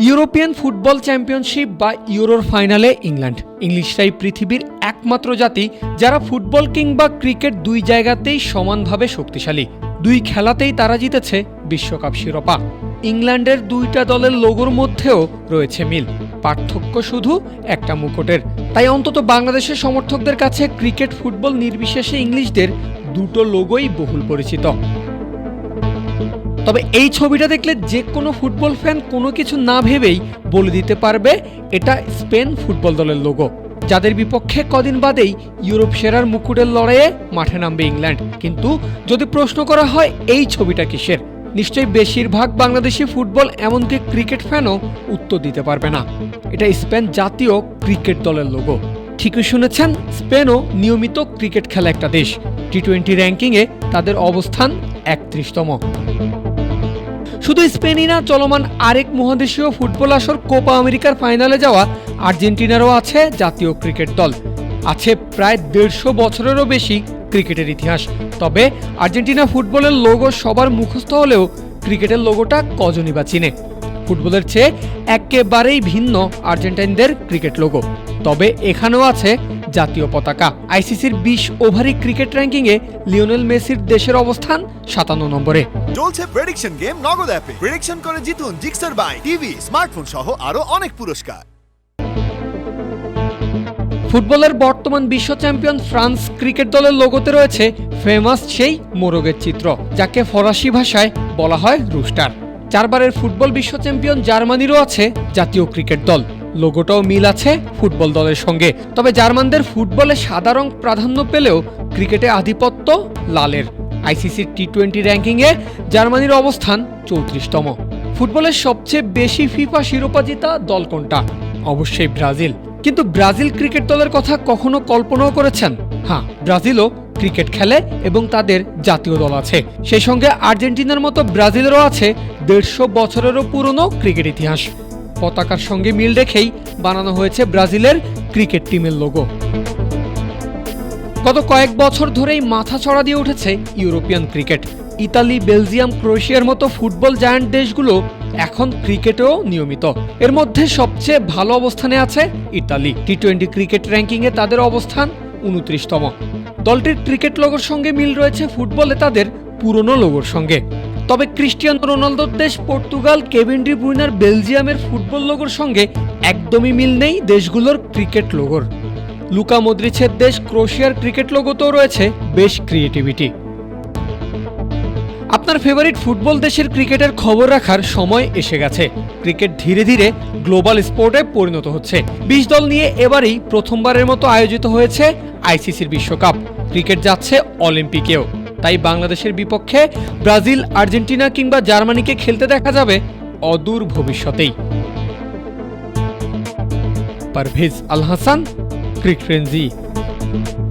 European football championship বা ইউরোর ফাইনালে England. ইংলিশরাই পৃথিবীর একমাত্র জাতি যারা ফুটবল কিংবা ক্রিকেট দুই জায়গাতেই সমানভাবে শক্তিশালী। দুই খেলাতেই তারা জিতেছে বিশ্বকাপ শিরোপা। ইংল্যান্ডের দুইটা দলের লোগোর মধ্যেও রয়েছে মিল। পার্থক্য শুধু একটা মুকুটের। তাই অন্তত বাংলাদেশের সমর্থকদের কাছে ক্রিকেট ফুটবল নির্বিশেষে ইংলিশদের দুটো লোগোই বহুল পরিচিত। তবে এই ছবিটা দেখলে যে কোনো ফুটবল ফ্যান কোনো কিছু না ভেবেই বলে দিতে পারবে, এটা স্পেন ফুটবল দলের লোগো যাদের বিপক্ষে কদিন বাদেই ইউরোপ সেরার মুকুটের লড়াইয়ে মাঠে নামবে ইংল্যান্ড। কিন্তু যদি প্রশ্ন করা হয়, এই ছবিটা কিসের? নিশ্চয়ই বেশিরভাগ বাংলাদেশি ফুটবল এমনকি ক্রিকেট ফ্যানও উত্তর দিতে পারবে না। এটা স্পেন জাতীয় ক্রিকেট দলের লোগো ঠিকই শুনেছেন, স্পেনও নিয়মিত ক্রিকেট খেলা একটা দেশ। টি টোয়েন্টি র্যাঙ্কিংয়ে তাদের অবস্থান একত্রিশতম। শুধু স্পেনই না, চলমান আরেক মহাদেশীয় ফুটবল আসর কোপা আমেরিকার ফাইনালে যাওয়া আর্জেন্টিনারও আছে জাতীয় ক্রিকেট দল। আছে প্রায় দেড়শো বছরেরও বেশি ক্রিকেটের ইতিহাস। তবে আর্জেন্টিনা ফুটবলের লোগো সবার মুখস্থ হলেও ক্রিকেটের লোগোটা কজনই বা চিনে? ফুটবলের চেয়ে একেবারেই ভিন্ন আর্জেন্টাইনদের ক্রিকেট লোগো। তবে এখানেও আছে জাতীয় পতাকা। আইসিসির বিশ ওভারি ক্রিকেট র্যাঙ্কিংয়ে লিওনেল মেসির দেশের অবস্থান সাতান্ন নম্বরে। চলছে প্রেডিকশন গেম নগদ অ্যাপে প্রেডিকশন করে জিতুন জিক্সার বাই টিভি স্মার্টফোন সহ আরও অনেক পুরস্কার। ফুটবলের বর্তমান বিশ্ব চ্যাম্পিয়ন ফ্রান্স ক্রিকেট দলের লোগোতে রয়েছে ফেমাস সেই মোরগের চিত্র, যাকে ফরাসি ভাষায় বলা হয় রুস্টার চারবারের ফুটবল বিশ্ব চ্যাম্পিয়ন জার্মানিরও আছে জাতীয় ক্রিকেট দল। লোগোটাও মিল আছে ফুটবল দলের সঙ্গে। তবে জার্মানদের ফুটবলে সাদা রং প্রাধান্য পেলেও ক্রিকেটে আধিপত্য লালের। আইসিসির টি টোয়েন্টি র্যাঙ্কিংয়ে জার্মানির অবস্থান চৌত্রিশতম। ফুটবলের সবচেয়ে বেশি ফিফা শিরোপা জেতা দল কোনটা? অবশ্যই ব্রাজিল। কিন্তু ব্রাজিল ক্রিকেট দলের কথা কখনো কল্পনাও করেছেন? হ্যাঁ ব্রাজিলও ক্রিকেট খেলে এবং তাদের জাতীয় দল আছে। সেই সঙ্গে আর্জেন্টিনার মতো ব্রাজিলেরও আছে দেড়শো বছরেরও পুরনো ক্রিকেট ইতিহাস। পতাকার সঙ্গে মিল রেখেই বানানো হয়েছে ব্রাজিলের ক্রিকেট টিমের লোগো গত কয়েক বছর ধরেই মাথা চড়া দিয়ে উঠেছে ইউরোপিয়ান ক্রিকেট। ইতালি, বেলজিয়াম, ক্রোয়েশিয়ার মতো ফুটবল জায়ান্ট দেশগুলো এখন ক্রিকেটেও নিয়মিত। এর মধ্যে সবচেয়ে ভালো অবস্থানে আছে ইতালি। টি টোয়েন্টি ক্রিকেট র্যাঙ্কিংয়ে তাদের অবস্থান উনত্রিশতম। দলটির ক্রিকেট লোগোর সঙ্গে মিল রয়েছে ফুটবলে তাদের পুরনো লোগোর সঙ্গে। তবে ক্রিস্টিয়ান রোনালদোর দেশ পর্তুগাল, কেভিন ডি ব্রুইনার বেলজিয়ামের ফুটবল লোগোর সঙ্গে একদমই মিল নেই দেশগুলোর ক্রিকেট লোগোর। লুকা মদ্রিচের দেশ ক্রোশিয়ার ক্রিকেট লোগোতেও রয়েছে বেশ ক্রিয়েটিভিটি। আপনার ফেভারিট ফুটবল দেশের ক্রিকেটের খবর রাখার সময় এসে গেছে। ক্রিকেট ধীরে ধীরে গ্লোবাল স্পোর্টে পরিণত হচ্ছে। বিশ দল নিয়ে এবারই প্রথমবারের মতো আয়োজিত হয়েছে আইসিসির বিশ্বকাপ। ক্রিকেট যাচ্ছে অলিম্পিকেও। তাই বাংলাদেশের বিপক্ষে ব্রাজিল, আর্জেন্টিনা কিংবা জার্মানিকে খেলতে দেখা যাবে অদূর ভবিষ্যতেই। Parvez Al Hasan Creek Frenzy.